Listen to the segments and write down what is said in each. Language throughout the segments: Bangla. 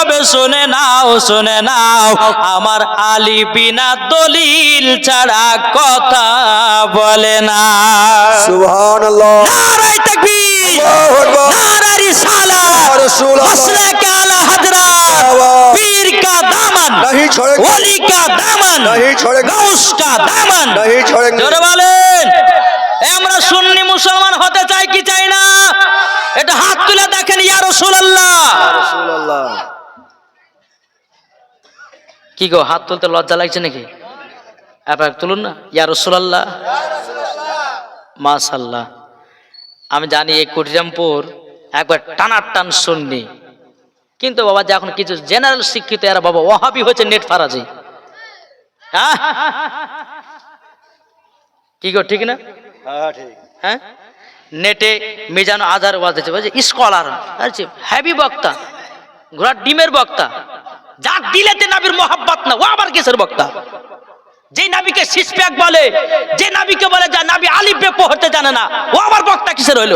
তবে শুনে নাও শুনে নাও আমার আলী বিনা দলিল ছাড়া কথা বলে না সুবহানাল্লাহ নারাই তাকবীর আল্লাহু আকবার নারা রিসালা या रसूल अल्लाह मसलक आला हजरत आवाज़। पीर का दामन नहीं छोड़ेंगे ওলি का दामन नहीं छोड़ेंगे গাউস का दामन नहीं छोड़ेंगे জোরে বলেন এ আমরা সুন্নি মুসলমান হতে চাই কি চাই না এটা হাত তুলে দেখেন ইয়া রাসূলুল্লাহ রাসূলুল্লাহ কি গো হাত তুলতে লজ্জা লাগছে নাকি? এবার তুলুন না। ইয়া রাসূলুল্লাহ। মাশাআল্লাহ। আমি জানি এই কুটিরামপুর একবার টানার টান শুননি। কিন্তু বাবা যে এখন কিছু জেনারেল শিক্ষিত এরা বাবা ওহাবি হয়েছে নেট ফারাজি। হ্যাঁ? কি গো ঠিক না? হ্যাঁ হ্যাঁ নেটে মিজানো আধার ওয়াজ বলছে স্কলার হ্যাভি বক্তা ঘোড়ার ডিমের বক্তা। যার দিলেতে নাবির মোহাব্বত না ও আবার কিসের বক্তা? যে নাবিকে সিসপ্যাক বলে যে নাবিকে বলে যা নাবি আলিফ বে পড়তে জানে না ও আবার বক্তা কিসের হইল?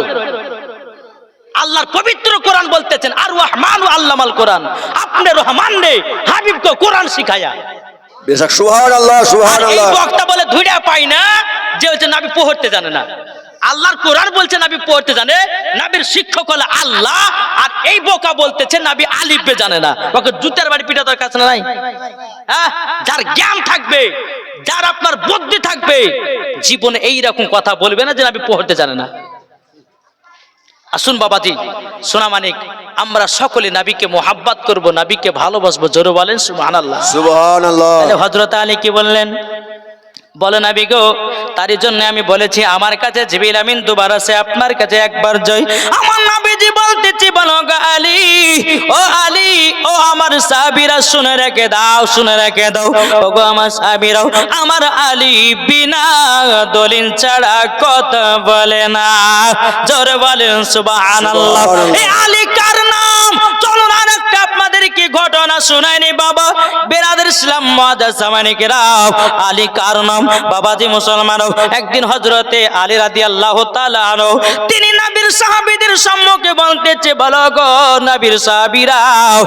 আল্লাহর পবিত্র কোরআন বলতেছেন আর রহমান ও আল্লামাল কোরআন। আপনি রহমান রে হাবিবকে কোরআন শিখায়া। বেশক সুবহানাল্লাহ আর এই সুবহানাল্লাহ বক্তা বলে ধুইরা পাই না যে হচ্ছে নাবি পড়তে জানে না। আল্লাহর কোরআন বলছে নাবি পড়তে জানে নাবির শিক্ষক হলো আল্লাহ আর এই বোকা বলতেছে নাবি আলিফে জানে না। ওকে জুতের বাড়ি পিঠা তোর কাছে নাই? হ্যাঁ? যার জ্ঞান থাকবে যার আপনার বুদ্ধি থাকবে জীবনে এই রকম কথা বলবে না যে নাবি পড়তে জানে না। আসুন বাবাজি সোনা মানিক আমরা সকলে নাবিকে মোহাব্বত করব নাবিকে ভালোবাসবো জোরে বলেন সুবহানাল্লাহ। সুবহানাল্লাহ। আলী কি বললেন? বলে না বিগো তারই জন্য আমি বলেছি আমার কাছে জিবিল আমিন দুবার আছে আপনার কাছে একবার জয়। আমার নাবিজি বলতেছি বলো গো আলী ও আলী ও আমার সাবিরা শুনে রেখে দাও শুনে রেখে দাও। ও গো আমার সাবিরাও আমার আলী বিনা দলিল ছাড়া কথা বলে না। জোরে বলেন সুবহানাল্লাহ। এই আলী কার নাম? আরেকটা ঘটনা শোনায়নি বাবা? বেরাদের ইসলাম মাদাসামানিকে রাও আলী কারণম বাবাজি মুসলমান একদিন হজরতে আলী রাদি আল্লাহ তিনি নবীর সাহাবীদের সম্মুখে বলতেছে, বলো গো নবীর সাহাবীরাও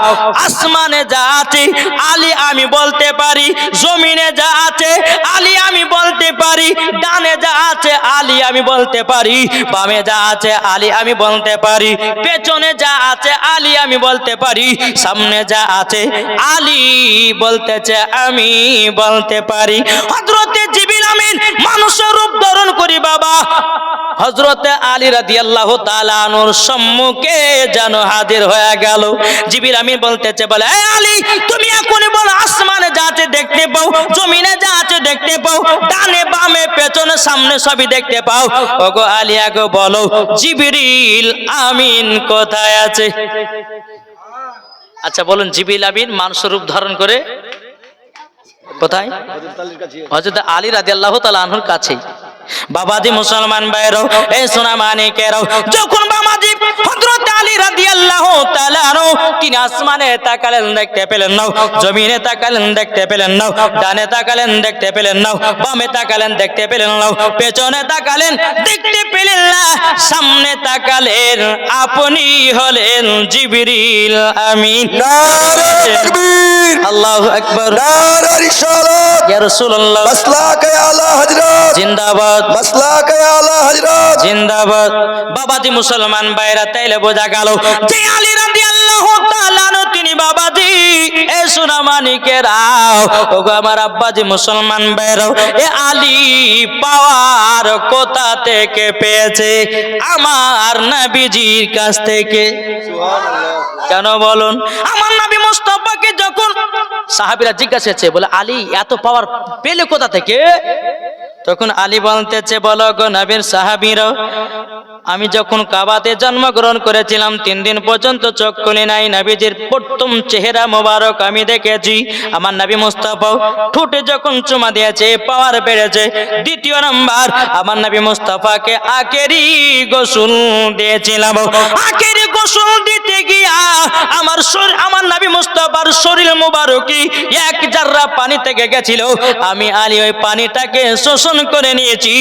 আসমানে যা আছে, আলী আমি বলতে পারি, জমিনে যা আছে, আলী আমি বলতে পারি, ডানে যা আছে, আলী আমি বলতে পারি, বামে যা আছে, আলী আমি বলতে পারি, পেছনে যা আছে, আলী আমি বলতে পারি, সামনে যা আছে, আলী বলতেছে, আমি বলতে পারি। হজরতে জিবিল আমিন, মানুষের রূপ ধারণ করি বাবা। হজরতে আলী রাদি আল্লাহ তালানোর সম্মুখে যেন হাজির হয়ে গেল। জিবিল আমিন বলতেছে, বলে "এই আলী, তুমি এখনই বলো, আসমানে যা আছে দেখতে পাও, জমিনে যা আছে দেখতে পাও, ডানে বামে পেছনে সামনে সবই দেখতে পাও। ওগো আলী, আগো বলো, জিবিরিল আমিন কোথায় আছে? আচ্ছা বলুন জিবিল আমিন মানুষের রূপ ধারণ করে কোথায়? হজরত আলী রাজি আল্লাহ তালাহুর কাছেই। বাবাজি মুসলমান ভাইরাও এই সোনা মানিকেরাও যখন বাবাজি হজরত আলী রাজি আল্লাহ তালানো তিনি আসমানে তাকালেন দেখতে পেলেন নাও জমিনে তাকালেন দেখতে পেলেন নাও ডানে তাকালেন দেখতে পেলেন নাও বামে তাকালেন দেখতে পেলেন নাও পেছনে তাকালেন দেখতে পেলেন না সামনে তাকালেন আপনি হলেন জিবরিল আমিন। আল্লাহু আকবার। নারে রিসালাত। ইয়া রাসূলুল্লাহ। মাসলাক আলা হযরত। জিন্দাবাদ। মাসলাক এ আলা হযরত জিন্দাবাদ। বাবাজি মুসলমান তাইলে বোঝা গেল যে আলী রাদিয়াল্লাহু তাআলা তিনি বাবাজি। এ সোনা মানিকেরাও ওগো আমার আব্বাজি মুসলমান বাইরাও এ আলী পাওয়ার কোথা থেকে পেয়েছে? আমার নবীজির কাছ থেকে। কেন বলুন? আমার নবী মুস্তাফাকে যখন সাহাবীরা জিজ্ঞাসা বলে আলী এত পাওয়ার পেলে কোথা থেকে? তখন আলী বলতেছে, বলো গো নবীর সাহাবীরা আমি যখন কাবাতে জন্মগ্রহণ করেছিলাম, তিন দিন পর্যন্ত চোখ খুলি নাই, নবীজির প্রথম চেহারা মোবারক আমি দেখেছি। আমার নবী মুস্তাফা ঠোঁটে যখন চুমা দিয়েছে, পাওয়ার বেড়েছে। দ্বিতীয় নাম্বার, আমার নবী মুস্তাফাকে আকেরি গোসল দিয়েছিলাম। আকেরি গোসল দিতে গিয়া আমার শরীর, আমার নবী মুস্তাফার শরীর মুবারকি এক জাররা পানি থেকে গেছিল। আমি আলী ওই পানিটাকে শোষণ করে নিয়েছি।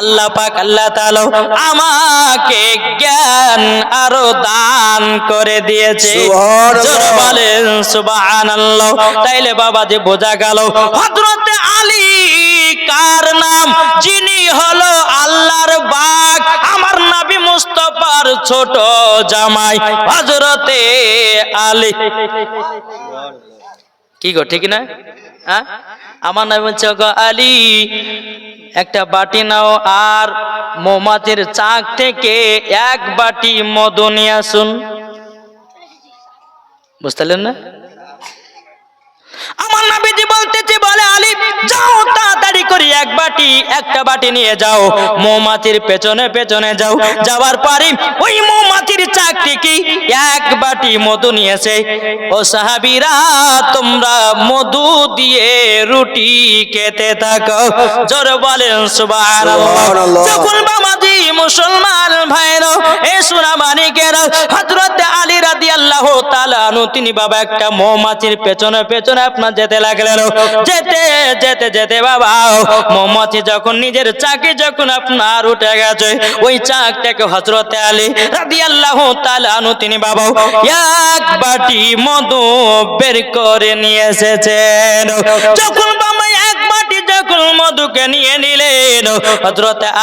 আল্লাহ পাক আল্লাহ তাআলা আমাকে জ্ঞান আরও দান করে দিয়েছে। জোরে বলেন সুবহানাল্লাহ। তাইলে বাবা যে বোঝা গেল হযরতে আলী কার নাম? যিনি হলো আল্লাহর বাগ আমার নবী মুস্তাফার ছোট জামাই হযরতে আলী। কি গো, ঠিক না? আমার নাম গো আলী। একটা বাটি নাও আর মোমাতের চাক থেকে এক বাটি মধু নিয়ে আসুন। বুঝতে না? আমার নাবিজি বলতেছে, বলে আলী, যাও তাড়াতাড়ি করে এক বাটি একটা বাটি নিয়ে যাও। মৌমাছির পেছনে পেছনে যাও। যাওয়ার পরে ওই মৌমাছির চাকরি কি? এক বাটি মধু নিয়েছে। ও সাহাবীরা তোমরা মধু দিয়ে রুটি খেতে থাকো। জোর বলেন সুবহানাল্লাহ। যখন বাবাজি মুসলমান ভাইরা এ সোনা মানিকেরা হযরত আলী রাদিয়াল্লাহু তাআলা আনহু তিনি বাবা একটা মৌমাছির পেছনে পেছনে আপনার যেতে লাগলেন। যেতে যেতে যেতে বাবা মৌমাছি যখন নিজের চাকে যখন আপনার উঠে গেছে, ওই চাকটাকে হযরত আলী রাদি আল্লাহ আনহু তিনি বাবা এক বাটি মধু বের করে নিয়ে এসেছেন। যখন মধুকে নিয়ে নিলেন।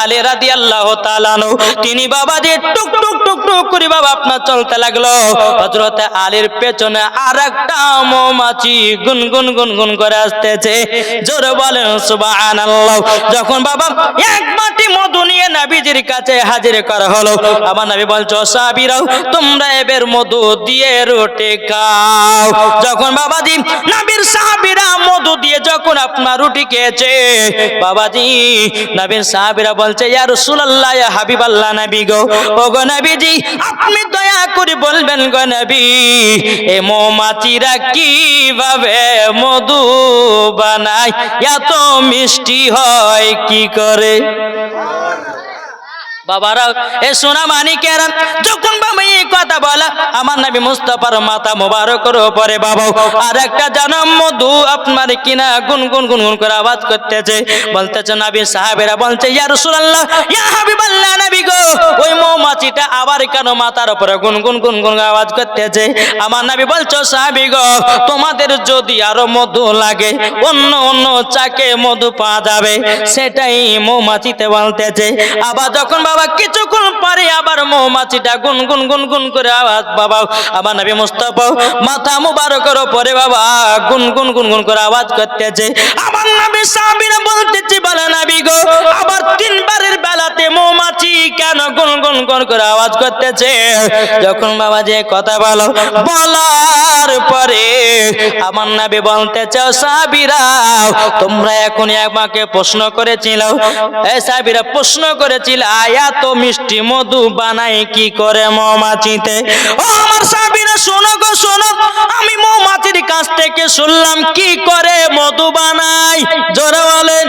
আলী রাদিয়াল্লাহু তাআলা আনহু। তিনি বাবা দিয়ে টুক টুক টুক টুক করে বাবা আপনার চলতে লাগল। আলীর পেছনে আরেকটা মৌমাছি গুনগুন গুনগুন করে আসতেছে। বলেন যখন বাবা এক মধু নিয়ে নবীজির কাছে হাজির করা হলো, আমার নবী বলছো সাহাবীরাও তোমরা এবার মধু দিয়ে রুটি খাও। যখন বাবাজি নবীর সাহাবীরা মধু দিয়ে যখন আপনার রুটি খেয়েছে, বাবাজি, নবীন সাহাবীরা বলছে, ইয়া রাসূলুল্লাহ, ইয়া হাবিবাল্লাহ নবী গো। ও গো নবীজি, আপনি দয়া করে বলবেন গো নবী, এ মৌমাছিরা কীভাবে মধু বানায়? এত মিষ্টি হয় কি করে? বাবারা, এ সোনা যখন বাবা এই কথা বলা, আমার মাথা বাবা, আর একটা জানাম মধু আপনার কিনা করে আওয়াজ করতেছে। বলতেছে বলছে, ইয়া গো, ওই মৌমাছিটা আবার কেন মাথার উপরে আওয়াজ করতেছে? আমার নবী বলছো, সাহাবী গো, তোমাদের যদি আরও মধু লাগে, অন্য অন্য চাকে মধু পাওয়া যাবে। সেটাই মৌমাছিতে বলতেছে। আবার যখন বাবা কিছুক্ষণ পরে আবার মৌমাছিটা গুন গুন গুন গুন করে আওয়াজ, বাবা আবার নবী মুস্তাফা, মাথা মুবারকের পরে বাবা গুন গুন গুন গুন করে আওয়াজ করতেছে। আবার নবী সাহাবীরা বলতেছি, বলে নবী গো, আবার তিনবারের বেলাতে মৌমাছি কেন গুন গুন গুন করে আওয়াজ করতেছে? যখন বাবা যে কথা বলো বলার পরে আমার নবী বলতেছে সাহাবীরা তোমরা এখন আমাকে প্রশ্ন করেছিল। এ সাহাবীরা প্রশ্ন করেছিল আয়া তো মিষ্টি মধু বানাই কি করে মৌমাছিতে? ও আমার সাবিরা শোনো গো শোনো আমি মৌমাছির কাছ থেকে শুনলাম কি করে মধু বানাই? জোরে বলেন।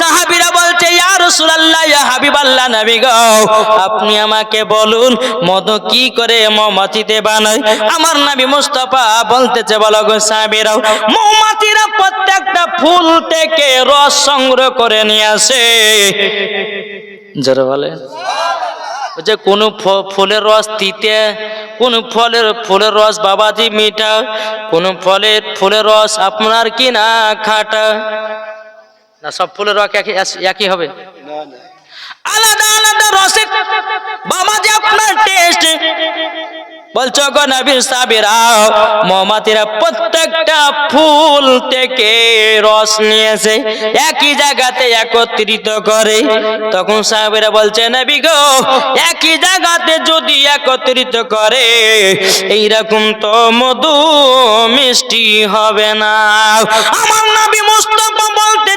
সাহাবীরা বলছে ইয়া রাসূলুল্লাহ ইয়া হাবিবাল্লাহ নবী গো, আপনি আমাকে বলুন, মধু কি করে মৌমাছিতে বানায়? আমার নবী মুস্তাফা বলতেছে, বলো গো সাহাবীরাও মৌমাছিরা প্রত্যেকটা ফুল থেকে রস সংগ্রহ করে নিয়ে আসে। জোরে বলে যে কোন ফুলের রস তিতে, কোন ফলের, ফুলের রস বাবাজি মিঠা, কোন ফলের, ফুলের রস আপনার কি না খাটা? না, সব ফুলের রস একই হবে। আলাদা আলাদা বাবাজি আপনার টেস্ট বলছো গো সাবিরাও মৌমাছিরা প্রত্যেকটা ফুল থেকে রস নিয়েছে, একই জায়গাতে একত্রিত করে। তখন সাহেবেরা বলছে, নবী গো, একই জায়গাতে যদি একত্রিত করে, এইরকম তো মধু মিষ্টি হবে না। আমার নবী মুস্তফা বলতেছি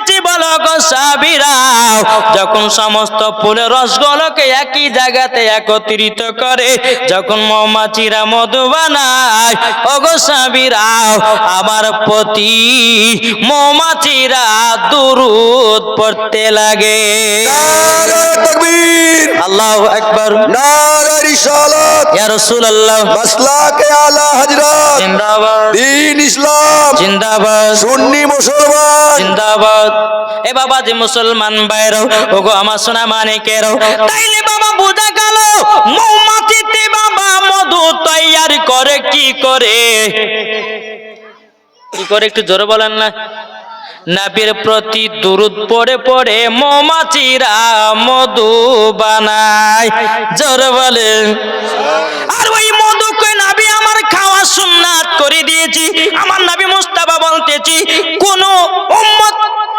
সাবিরাও। যখন সমস্ত ফুলের রসগুলোকে একই জায়গাতে একত্রিত করে যখন মৌমাছিরা মধু বানায় ও গো সাবিরাও আমার প্রতি মৌমাছিরা দুরুদ পড়তে লাগে। আল্লাহ একবার ইয়া রাসূলুল্লাহ। মাসলাকে আলা হযরত জিন্দাবাদ। দ্বীন ইসলাম। জিন্দাবাদ। সুন্নি মুসলমান। জিন্দাবাদ। এ বাবা যে মুসলমান বাইরও ওগো আমার সোনা তাইলে বাবা বোঝা গেল, মৌমাছিতে বাবা মধু করে কি করে? কি করে একটু জোরে বলেন না? নাবির প্রতি দুরুদ পড়ে পড়ে মৌমাছিরা মধু বানায়। জোরে বলেন। আর ওই মধুকে নাবি আমার সুন্নাত করে দিয়েছি, আমার নাবি মুস্তাফা বলতেছি, কোন উম্মত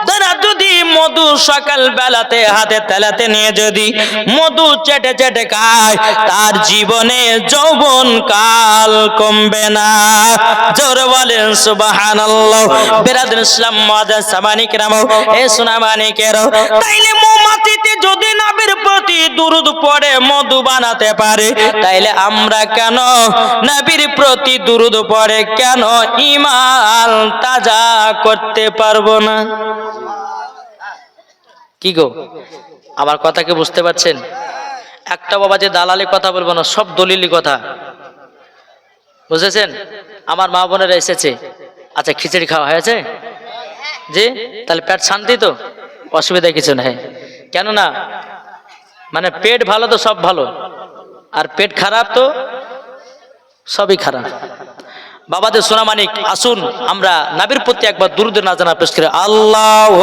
যারা যদি মধু সকাল বেলাতে হাতে তেলাতে নিয়ে যদি মধু চেটে চেটে খায়, তার জীবনে যৌবন কাল কমবে না। জোর বলেন, সুবহানাল্লাহ। বিরাদুল ইসলাম মাদাস সামানিক রাম এ সোনা মানিকের তাইলে মৌমাছিতে যদি নাবির প্রতি দুরুদ পড়ে, মধু বানাতে পারে। তাইলে আমরা কেন নবীর প্রতি দুরুদ পড়ে? কেন ইমান তাজা করতে পারব না? কি গো? আমার কথা কি বুঝতে পারছেন? একটা বাবা যে দালালি কথা বলব না, সব দলিলি কথা। বুঝেছেন? আমার মা বোনেরা এসেছে। আচ্ছা খিচুড়ি খাওয়া হয়েছে? জি? তাহলে পেট শান্তি তো? অসুবিধা কিছু নাই। কেননা মানে পেট ভালো তো সব ভালো। আর পেট খারাপ তো সবই খারাপ। বাবাদের সোনামানিক আসুন আমরা নাবির প্রতি একবার দুরুদ না জানা পেশ করে। আল্লাহ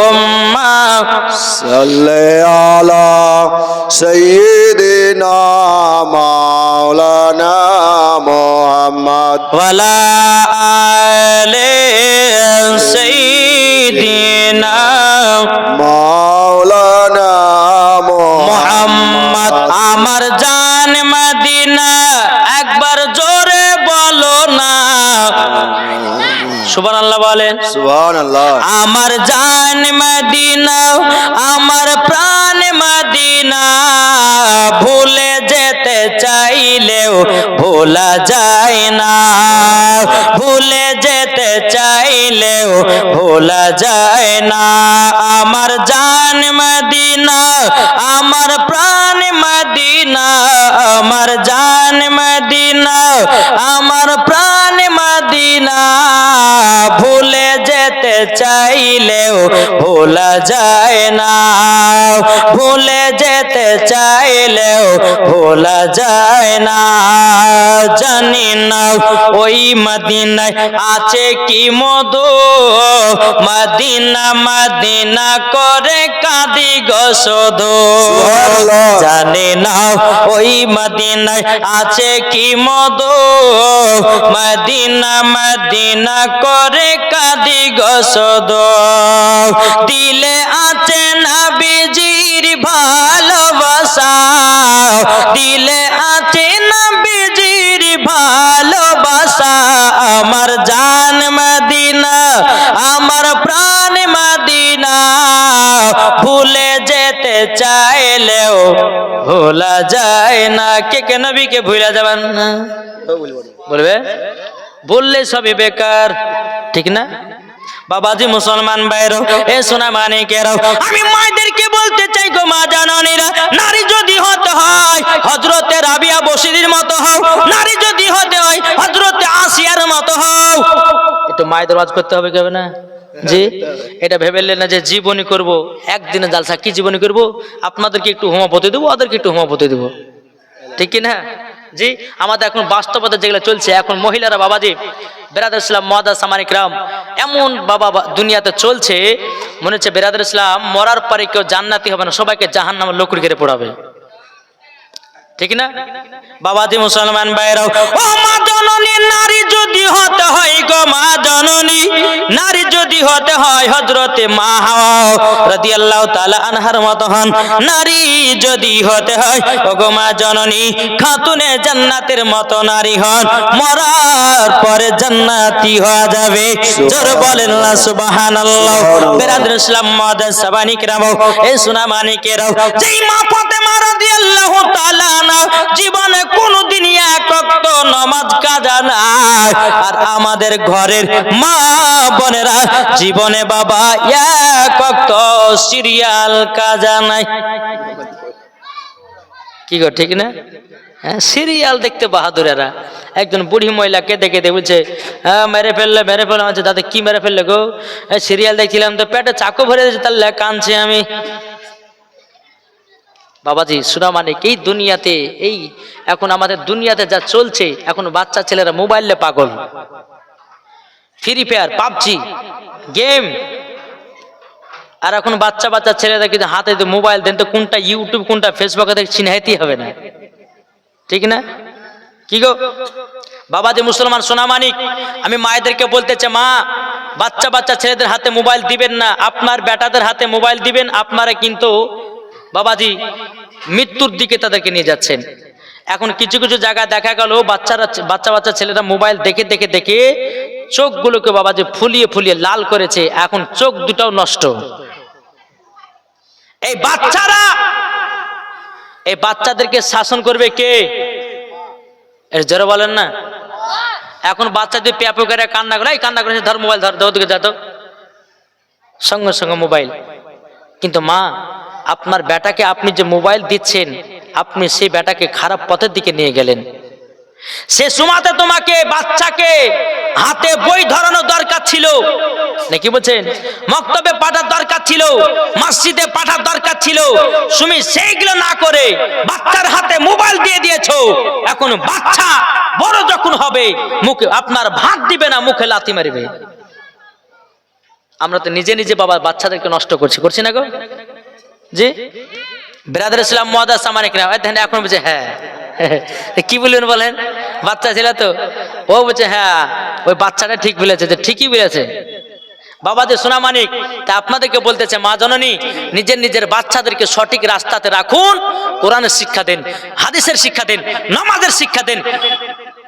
মাওলানা মুহাম্মদ। সাইয়্যিদিনা সুবহানাল্লাহ বলেন। সুবহানাল্লাহ। আমার জান মদিনা আমার প্রাণ মদিনা ভুলে যেতে চাইলেও ভোলা যায় না। ভুলে যেতে চাইলেও ভোলা যায় না। আমার জান মদিনা আমার প্রাণ মদিনা আমার ভোলা যায় না। ভুলে যেতে চাইলেও ভোলা যায় না। জানি না ওই মদিনায় আছে কি মধু। মদিনা মদিনা করে কাঁদি সুবহানাল্লাহ। জানে না ওই মদিনায় আছে কি মধু। মদিনা মদিনা করে কাদি গসদ চাইলেও ভোলা যায় না। কে কে নবীকে ভুলা যাবেন? না বলবে? বললে সবই বেকার, ঠিক না? বাবাজি মুসলমান বাইরো এ সোনা মানে কেরাও আমি মায়েদেরকে বলতে চাই গো মা জাননীরা, নারী যদি হতে হয় হজরতের রাবিয়া বসিরির মায়েদের ওয়াজ করতে হবে কেবে না? জি? এটা ভেবেলেন না যে জীবনী করব একদিনে জালসা কি জীবনী করব? আপনাদেরকে একটু হোমাপতি দেবো ওদেরকে একটু হোমাপতি দেবো। ঠিক কি না জি? আমাদের এখন বাস্তবতা যেগুলো চলছে এখন মহিলারা বাবাজি বেরাদ ইসলাম মহাদা সামানিক রাম এমন বাবা দুনিয়াতে চলছে মনে হচ্ছে বেরাদ ইসলাম মরার পরে কেউ জান্নাতি হবে না সবাইকে জাহান নামে লকুড়ি করে পড়াবে। ঠিক না? বাবাজি মুসলমান ভাইরাও ও মা জননী নারী যদি হতে হয় গো নারী যদি হতে হয় হজরতে মা রাদিয়াল্লাহু তাআলা আনহার মত হন। নারী যদি হতে হয় ও গো মা জননী, খাতুনে জান্নাতের মতো নারী হন। মরার পরে জান্নাতি হওয়া যাবে। জোর বলেন না, সুবহানাল্লাহ। বেরাদুল ইসলাম মাদাস সাবানিক রামো এই সুনা মানিকেরাও, যেই মা ফাতেমা জীবনে কোনোদিন এক ওয়াক্ত নামাজ কাজা নাই। আর আমাদের ঘরের মা বোনেরা, জীবনে বাবা এক সিরিয়াল কাজা নাই। কি গো, ঠিক না? হ্যাঁ সিরিয়াল দেখতে বাহাদুরেরা। একজন বুড়ি মহিলা কেঁদে কেঁদে বলছে হ্যাঁ মেরে ফেললে, মেরে ফেললাম আছে দাদা, কি মেরে ফেললে গো? সিরিয়াল দেখছিলাম তো, পেটে চাকু ভরে দিয়েছে তাহলে কাঁদছি আমি। বাবাজি সুরামানিক এই দুনিয়াতে এই এখন আমাদের দুনিয়াতে যা চলছে, এখন বাচ্চা ছেলেরা মোবাইলে পাগল। ফ্রি ফায়ার পাবজি গেম আর এখন বাচ্চা বাচ্চা ছেলেরা কিন্তু হাতে তো মোবাইল দেন, তো কোনটা ইউটিউব কোনটা ফেসবুকে দেখে চিনাইতেই হবে না। ঠিক না? কি গো? বাবা যে মুসলমান সোনামানিক আমি মায়েদেরকে বলতে চাই, মা, বাচ্চা বাচ্চা ছেলেদের হাতে মোবাইল দিবেন না, আপনার বেটাদের হাতে মোবাইল দিবেন, আপনারা কিন্তু, বাবাজি মৃত্যুর দিকে তাদেরকে নিয়ে যাচ্ছেন। এখন কিছু কিছু জায়গায় দেখা গেল, বাচ্চারা, বাচ্চা বাচ্চা ছেলেরা মোবাইল দেখে দেখে দেখে চোখগুলোকে বাবা যে ফুলিয়ে ফুলিয়ে লাল করেছে, এখন চোখ দুটাও নষ্ট। এই বাচ্চারা, এই বাচ্চাদেরকে শাসন করবে কে? এর জোরে বলেন না। এখন বাচ্চা যদি প্যাপো করে কান্না করে, এই কান্না করে ধর মোবাইল ধর ধর দিকে যা তো। সঙ্গে সঙ্গে মোবাইল। কিন্তু মা আপনার বেটাকে আপনি যে মোবাইল দিচ্ছেন, আপনি সেই বেটাকে খারাপ পথের দিকে নিয়ে গেলেন। সে সুমাতে তোমাকে, বাচ্চাকে হাতে বই ধরানো দরকার ছিল। নাকি বলছেন? মক্তবে পাঠার দরকার ছিল, মসজিদে পাঠার দরকার ছিল। তুমি সেইগুলো না করে বাচ্চার হাতে মোবাইল দিয়ে দিয়েছ। এখন বাচ্চা বড় যখন হবে, মুখে আপনার ভাত দিবে না, মুখে লাথি মারবে। আমরা তো নিজে নিজে বাবা বাচ্চাদেরকে নষ্ট করছি করছি না গো? জি? ব্রাদার ইসলাম মহাদাস আমার কিনা ওই দেখেন, এখন বলছে হ্যাঁ। কি বললেন বলেন? বাচ্চা ছিল তো। ও বলছে হ্যাঁ ওই বাচ্চাটা ঠিক বলেছে, যে ঠিকই বলেছে। বাবা যে সোনা মানিক, তা আপনাদেরকে বলতেছে, মা জননী, নিজের নিজের বাচ্চাদেরকে সঠিক রাস্তাতে রাখুন, কোরআনের শিক্ষা দেন, হাদিসের শিক্ষা দেন, নামাজের শিক্ষা দেন।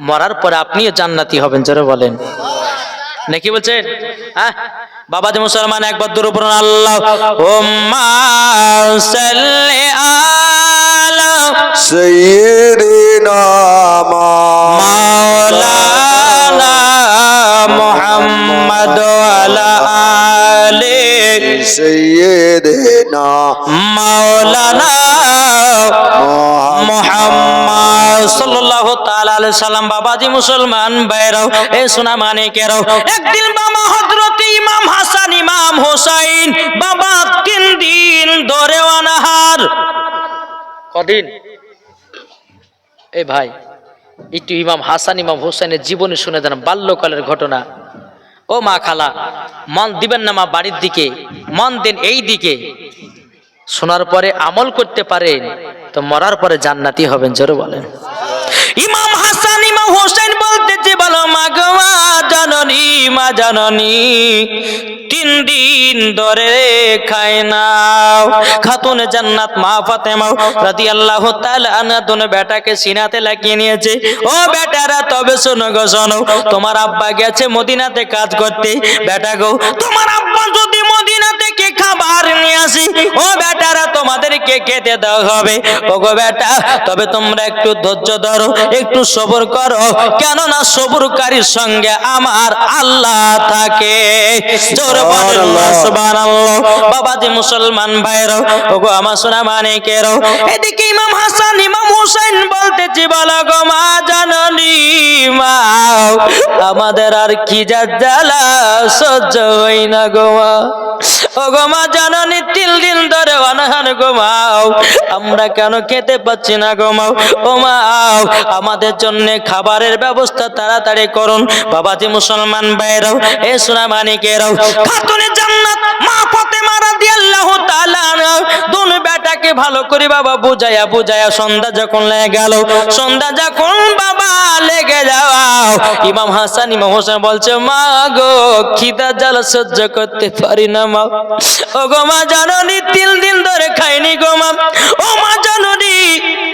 মরার পরে আপনিও জান্নাতি হবেন, জোরে বলেন। নাকি বলছেন? হ্যাঁ? বাবা যে মুসলমান একবার দূর উপর আল্লাহ। মোহাম্মদ সাল্লি আলা আলাইহি সাল্লাম বাবাজি মুসলমান বাইরাও এ সোনা মানিকেরাও একদিন বাবা হযরত ইমাম হাসান, ইমাম হোসাইন, বাবা, তিন দিন ধরে অনাহার। কদিন? এই ভাই, একটু ইমাম হাসান, ইমাম হোসেনের জীবনে শুনে দেন, বাল্যকালের ঘটনা। ও মা খালা, মন দিবেন না মা বাড়ির দিকে, মন দেন এই দিকে। শোনার পরে আমল করতে পারেন, তো মরার পরে জান্নাতি হবেন, জোরে বলেন। ইমাম হাসান, ইমাম হোসেন বলতেছে, বলো, মা গো, মা জাননী মা জাননী, তিন দিন ধরে খায় নাও। খাতুন জান্নাত মা ফাতেমা রাদিয়াল্লাহু তাআলা আনহা দুনো বেটাকে সিনাতে লাগিয়ে নিয়েছে। ও বেটারা, তবে শোনো গো, শোনো, তোমার আব্বা গেছে মদিনাতে কাজ করতে। বেটা গো, তোমার আব্বা যদি মদিনা থেকে খাবার নিয়ে আসি। ও বেটারা তোমাদেরকে খেতে দেওয়া হবে। ও গো বেটা তবে তোমরা একটু ধৈর্য ধরো একটু সবর করো। কেননা সবরকারীর সঙ্গে আমার আল্লাহ থাকে। জোরে বলেন আল্লাহ সুবহানাল্লাহ। বাবাজি মুসলমান ভাইরো ওগো আমার সোনা মানিকেরও এদিকে ইমাম হাসান ইমাম হুসাইন বলতেছি বলো গো মা জাননি মা আমাদের আর কি যা জ্বালা সহ্য হই না গো মা। ও দিন ধরে অনাহার গো মাও। আমরা কেন খেতে পাচ্ছি না গো মাও? ও মাও, আমাদের জন্য খাবারের ব্যবস্থা তাড়াতাড়ি করুন। বাবাজি মুসলমান এ ভালো করে বাবা বুঝায়া বুঝায়া সন্ধ্যা যখন লেগে গেল, সন্ধ্যা যখন বাবা লেগে যাওয়া ইমাম হাসান, ইমাম হোসেন বলছে, মা গো, খিদা জ্বাল সহ্য করতে পারি না, মা। ও গো মা জাননি, তিন দিন ধরে খাইনি গো মা। ও মা জাননি,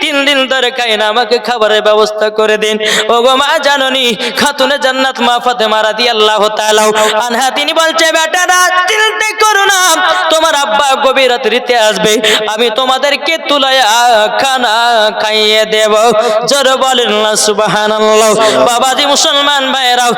তিন দিন ধরে খাই না আমাকে খাবারের ব্যবস্থা করে দিন। ও গো মা জাননি, খাতুনে জান্নাত মা ফাতেমা রাদিয়াল্লাহু তাআলা আনহা, তিনি বলছে বেটারা চিন্তা করো না, তোমার আব্বা গভীর রাত্রিতে আসবে। আমি তোমাদেরকে তুলায়া খানা খাইয়ে দেব। জোর বলেন না, সুবহানাল্লাহ। বাবাজি মুসলমান ভাইরাও